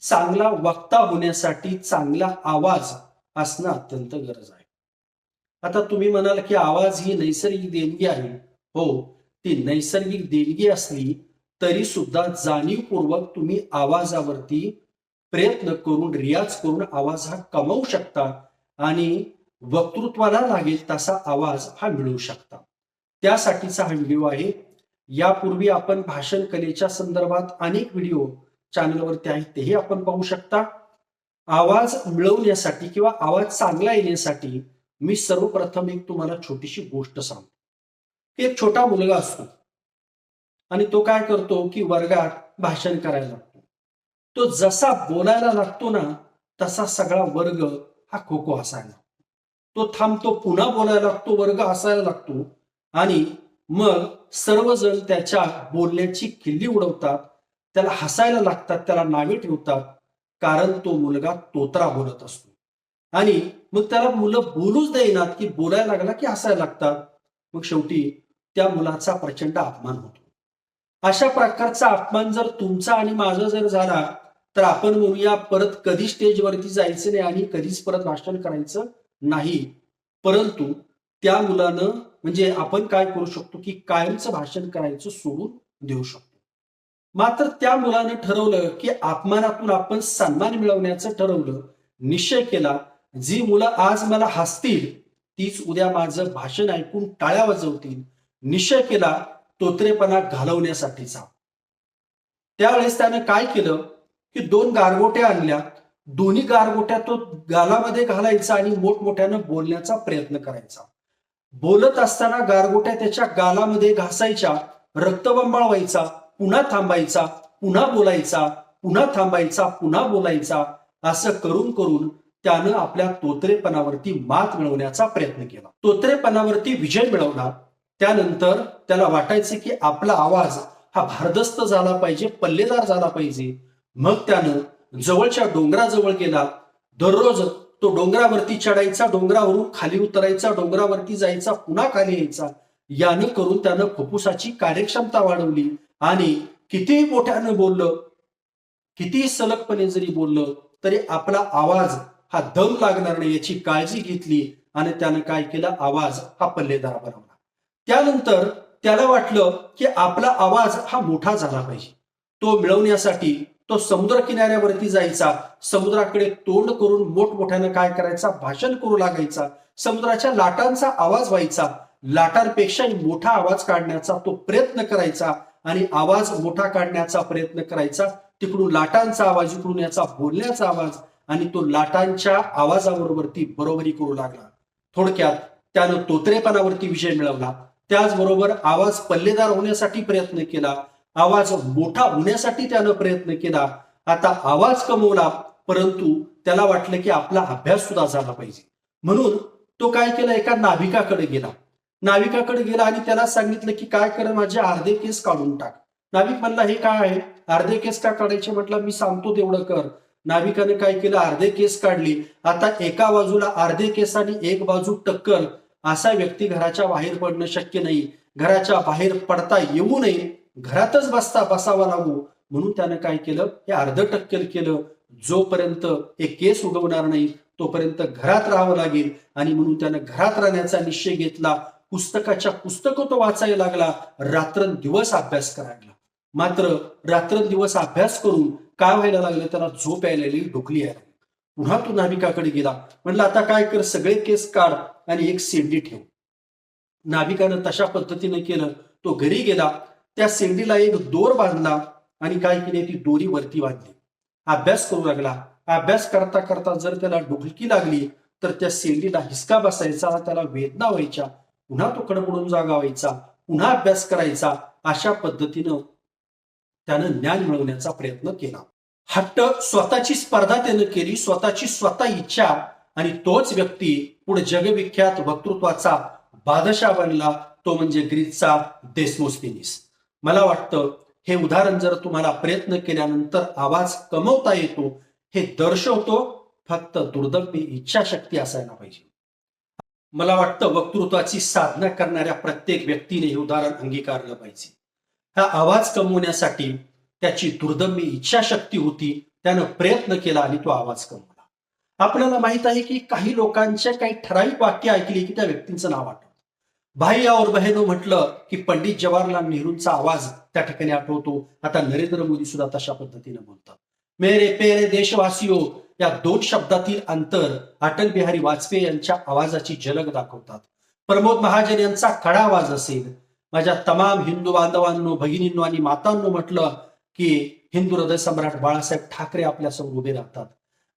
चांगला वक्ता होण्यासाठी चांगला आवाज असणं अत्यंत गरज आहे. आता तुम्ही म्हणाल की आवाज ही नैसर्गिक देणगी आहे. हो ती नैसर्गिक देणगी असली तरी सुद्धा जाणीवपूर्वक तुम्ही आवाजावरती प्रयत्न करून रियाज करून आवाज हा कमवू शकता आणि वक्तृत्वाला लागेल तसा आवाज हा मिळवू शकता. त्यासाठीचा हा व्हिडिओ आहे. यापूर्वी आपण भाषण कलेच्या संदर्भात अनेक व्हिडिओ चॅनलवरती आहेत तेही आपण पाहू शकता. आवाज मिळवण्यासाठी किंवा आवाज चांगला येण्यासाठी मी सर्वप्रथम एक तुम्हाला छोटीशी गोष्ट सांगतो. एक छोटा मुलगा असतो. आणि तो काय करतो की वर्गात भाषण करायला लागतो. तो जसा बोलायला लागतो ना तसा सगळा वर्ग हा खो खो हसायला तो थांबतो पुन्हा बोलायला लागतो वर्ग हसायला लागतो. आणि मग सर्वजण त्याच्या बोलण्याची खिल्ली उडवतात त्याला हसायला लागतात त्याला नावे ठेवतात कारण तो मुलगा तोत्रा बोलत असतो. आणि मग त्याला मुलं बोलूच देईनात की बोलायला लागला की हसायला लागतात. मग शेवटी त्या मुलाचा प्रचंड अपमान होतो. अशा प्रकारचा अपमान जर तुमचा आणि माझा जर झाला तर आपण म्हणूया परत कधी स्टेजवरती जायचं नाही आणि कधीच परत भाषण करायचं नाही. परंतु त्या मुलानं म्हणजे आपण काय करू शकतो की कायमचं भाषण करायचं सोडून देऊ शकतो. मात्र त्या मुलानं ठरवलं की अपमानातून आपण सन्मान मिळवण्याचं ठरवलं निश्चय केला जी मुलं आज मला हसतील तीच उद्या माझं भाषण ऐकून टाळ्या वाजवतील निश्चय केला तोत्रेपणा घालवण्यासाठीचा. त्यावेळेस त्यानं काय केलं की दोन गारगोट्या आणल्या. दोन्ही गारगोट्या तो गालामध्ये घालायचा आणि मोठमोठ्यानं बोलण्याचा प्रयत्न करायचा. बोलत असताना गारगोट्या त्याच्या गालामध्ये घासायच्या रक्तबंबाळ व्हायचा पुन्हा थांबायचा पुन्हा बोलायचा पुन्हा थांबायचा पुन्हा बोलायचा असं करून करून त्यानं आपल्या तोत्रेपणावरती मात मिळवण्याचा प्रयत्न केला. तोत्रेपणावरती विजय मिळवला. त्यानंतर त्याला वाटायचं की आपला आवाज हा भारदस्त झाला पाहिजे पल्लेदार झाला पाहिजे. मग त्यानं जवळच्या डोंगराजवळ गेला. दररोज तो डोंगरावरती चढायचा डोंगरावरून खाली उतरायचा डोंगरावरती जायचा पुन्हा खाली यायचा. याने करून त्यानं फुफ्फुसाची कार्यक्षमता वाढवली. आणि कितीही मोठ्यानं बोललं कितीही सलगपणे जरी बोललं तरी आपला आवाज हा दम लागणार नाही याची काळजी घेतली आणि त्यानं काय केलं? आवाज हा पल्लेदार बनवला. त्यानंतर त्याला वाटलं की आपला आवाज हा मोठा झाला पाहिजे. तो मिळवण्यासाठी तो समुद्र किनाऱ्यावरती जायचा समुद्राकडे तोंड करून मोठमोठ्यानं काय करायचा? भाषण करू लागायचा. समुद्राच्या लाटांचा आवाज व्हायचा. लाटांपेक्षाही मोठा आवाज काढण्याचा तो प्रयत्न करायचा. आणि आवाज मोठा काढण्याचा प्रयत्न करायचा. तिकडून लाटांचा आवाज इकडून याचा बोलण्याचा आवाज आणि तो लाटांच्या आवाजाबरोबरती बरोबरी करू लागला. थोडक्यात त्यानं तोत्रेपणावरती विजय मिळवला. त्याचबरोबर आवाज पल्लेदार होण्यासाठी प्रयत्न केला. आवाज मोठा होण्यासाठी त्यानं प्रयत्न केला. आता आवाज कमवला परंतु त्याला वाटलं की आपला अभ्यास सुद्धा झाला पाहिजे. म्हणून तो काय केला? एका नाभिकाकडे गेला. नाविकाकडे गेला आणि त्याला सांगितलं की काय कर माझे अर्धे केस काढून टाक. नाविक म्हणला हे काय आहे? अर्धे केस का काढायचे? म्हटलं मी सांगतो तेवढं कर. नाविकाने काय केलं? अर्धे केस काढली. आता एका बाजूला अर्धे केस आणि एक बाजू टक्कल असा व्यक्ती घराच्या बाहेर पडणं शक्य नाही. घराच्या बाहेर पडता येऊ नये. घरातच बसता बसावा लागू. म्हणून त्यानं काय केलं? हे अर्ध टक्कल केलं. जोपर्यंत एक केस उगवणार नाही तोपर्यंत घरात राहावं लागेल. आणि म्हणून त्यानं घरात राहण्याचा निश्चय घेतला. पुस्तकाच्या पुस्तकं तो वाचायला लागला रात्रंदिवस अभ्यास करायला मात्र रात्रंदिवस अभ्यास करून काय व्हायला लागलं? त्याला झोप यायला ढोकली यायला पुन्हा तो नाविकाकडे गेला. म्हणलं आता काय कर सगळे केस काढ आणि एक सेंडी ठेव. नाविकानं तशा पद्धतीने केलं. तो घरी गेला. त्या सेंडीला एक दोर बांधला आणि काय केले ती दोरी वरती बांधली. अभ्यास करू लागला. अभ्यास करता करता जर त्याला डुलकी लागली तर त्या सेंडीला हिसका बसायचा त्याला वेदना व्हायच्या पुन्हा तो कडबडून जागा व्हायचा पुन्हा अभ्यास करायचा अशा पद्धतीनं त्यानं ज्ञान मिळवण्याचा प्रयत्न केला. हट्ट स्वतःची स्पर्धा त्यानं केली स्वतःची स्वतः इच्छा आणि तोच व्यक्ती पुढे जगविख्यात वक्तृत्वाचा बादशाह बनला तो म्हणजे ग्रीसचा देसमोस्थिनीस मला वाटतं हे उदाहरण जर तुम्हाला प्रयत्न केल्यानंतर आवाज कमवता येतो हे दर्शवतो फक्त दुर्दम्य इच्छाशक्ती असायला पाहिजे. मला वाटतं वक्तृत्वाची साधना करणाऱ्या प्रत्येक व्यक्तीने हे उदाहरण अंगीकारलं पाहिजे. हा आवाज कमवण्यासाठी त्याची दुर्दम्य इच्छाशक्ती होती त्यानं प्रयत्न केला आणि तो आवाज कमवला. आपल्याला माहीत आहे की काही लोकांच्या काही ठराविक वाक्य ऐकली की त्या व्यक्तींचं नाव आठवतं. भाई और बहिनो म्हटलं की पंडित जवाहरलाल नेहरूंचा आवाज त्या ठिकाणी आठवतो. आता नरेंद्र मोदी सुद्धा तशा पद्धतीने बोलतात. मेरे पेरे देशवासियो या दोन शब्दातील अंतर अटल बिहारी वाजपेयी यांच्या आवाजाची झलक दाखवतात. प्रमोद महाजन यांचा खडा आवाज असेल. माझ्या तमाम हिंदू बांधवांनो भगिनींनो आणि मातांनो म्हटलं की हिंदू हृदय सम्राट बाळासाहेब ठाकरे आपल्यासमोर उभे राहतात.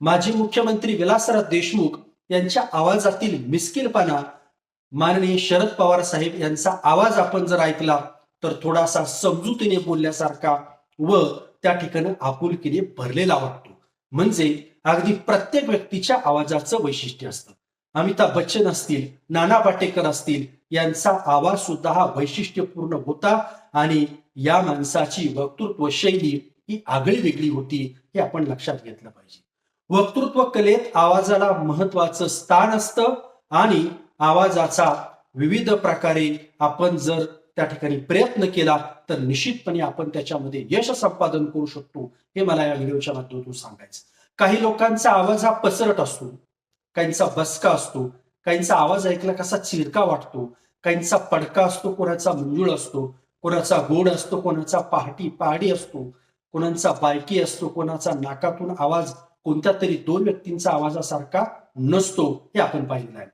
माजी मुख्यमंत्री विलासराव देशमुख यांच्या आवाजातील मिस्किलपणा माननीय शरद पवार साहेब यांचा आवाज आपण जर ऐकला तर थोडासा समजुतीने बोलल्यासारखा व त्या ठिकाणी आपुलकीने भरलेला वाटतो. म्हणजे अगदी प्रत्येक व्यक्तीच्या आवाजाचं वैशिष्ट्य असतं. अमिताभ बच्चन असतील नाना पाटेकर असतील यांचा आवाज सुद्धा हा वैशिष्ट्यपूर्ण होता आणि या माणसाची वक्तृत्व शैली ही आगळी वेगळी होती हे आपण लक्षात घेतलं पाहिजे. वक्तृत्व कलेत आवाजाला महत्वाचं स्थान असतं आणि आवाजाचा विविध प्रकारे आपण जर त्या ठिकाणी प्रयत्न केला तर निश्चितपणे आपण त्याच्यामध्ये यश संपादन करू शकतो हे मला या व्हिडिओच्या माध्यमातून सांगायचं काही लोकांचा आवाज हा पसरट असतो. काहींचा बसका असतो. काहींचा आवाज ऐकला कसा चिरका वाटतो. काहींचा पडका असतो कोणाचा मुंजूळ असतो. कोणाचा गोड असतो कोणाचा पहाटी पहाडी असतो. कोणाचा बायकी असतो कोणाचा नाकातून आवाज. कोणत्या तरी दोन व्यक्तींचा आवाजासारखा नसतो हे आपण पाहिलेलं आहे.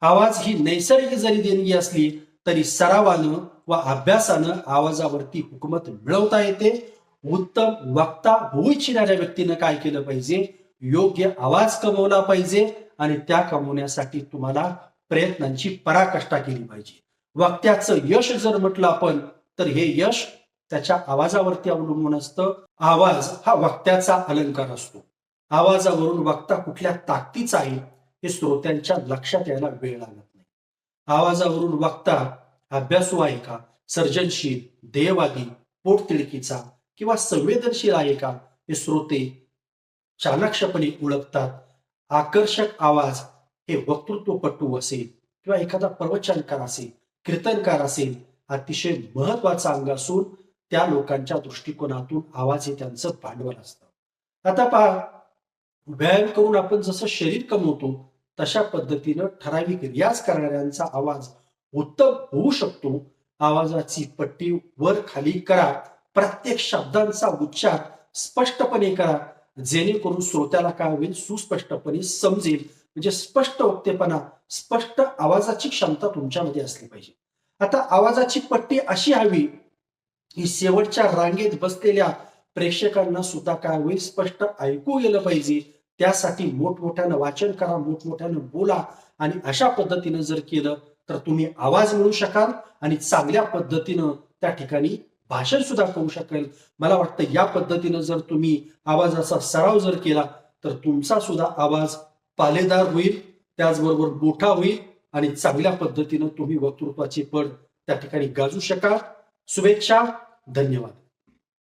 आवाज ही नैसर्गिक जरी देणगी असली तरी सरावानं व अभ्यासानं आवाजावरती हुकमत मिळवता येते. उत्तम वक्ता होऊ इच्छिणाऱ्या व्यक्तीनं काय केलं पाहिजे? योग्य आवाज कमवला पाहिजे आणि त्या कमवण्यासाठी तुम्हाला प्रयत्नांची पराकष्टा केली पाहिजे. वक्त्याचं यश जर म्हटलं आपण तर हे यश त्याच्या आवाजावरती अवलंबून असतं. आवाज हा वक्त्याचा अलंकार असतो. आवाजावरून वक्ता कुठल्या ताकदीचा आहे हे श्रोत्यांच्या लक्षात यायला वेळ लागत नाही. आवाजावरून वक्ता अभ्यासू आहे का? सर्जनशील देहवादी पोटतिडकीचा किंवा संवेदनशील आहे का? हे श्रोते चाणाक्षपणे ओळखतात. आकर्षक आवाज हे वक्तृत्वपटू असेल किंवा एखादा प्रवचनकार असेल कीर्तनकार असेल अतिशय महत्त्वाचा अंग असून त्या लोकांच्या दृष्टिकोनातून आवाज हे त्यांचं भांडवल असतं. आता पहा व्यायाम करून आपण जसं शरीर कमवतो तशा पद्धतीनं ठराविक रियाज करणाऱ्यांचा आवाज उत्तम होऊ शकतो. आवाजाची पट्टी वर खाली करा. प्रत्येक शब्दांचा उच्चार स्पष्टपणे करा. जेणेकरून श्रोत्याला काय होईल? सुस्पष्टपणे समजेल. म्हणजे स्पष्ट वक्तेपणा स्पष्ट आवाजाची क्षमता तुमच्यामध्ये असली पाहिजे. आता आवाजाची पट्टी अशी हवी की शेवटच्या रांगेत बसलेल्या प्रेक्षकांना सुद्धा काय होईल? स्पष्ट ऐकू गेलं पाहिजे. त्यासाठी मोठमोठ्यानं वाचन करा मोठमोठ्यानं बोला. आणि अशा पद्धतीनं जर केलं तर तुम्ही आवाज मिळू शकाल आणि चांगल्या पद्धतीनं त्या ठिकाणी भाषण सुद्धा करू शकेल. मला वाटतं या पद्धतीनं जर तुम्ही आवाजाचा सराव जर केला तर तुमचा सुद्धा आवाज पालेदार होईल त्याचबरोबर मोठा होईल आणि चांगल्या पद्धतीनं तुम्ही वक्तृत्वाची पद त्या ठिकाणी गाजू शकाल. शुभेच्छा धन्यवाद.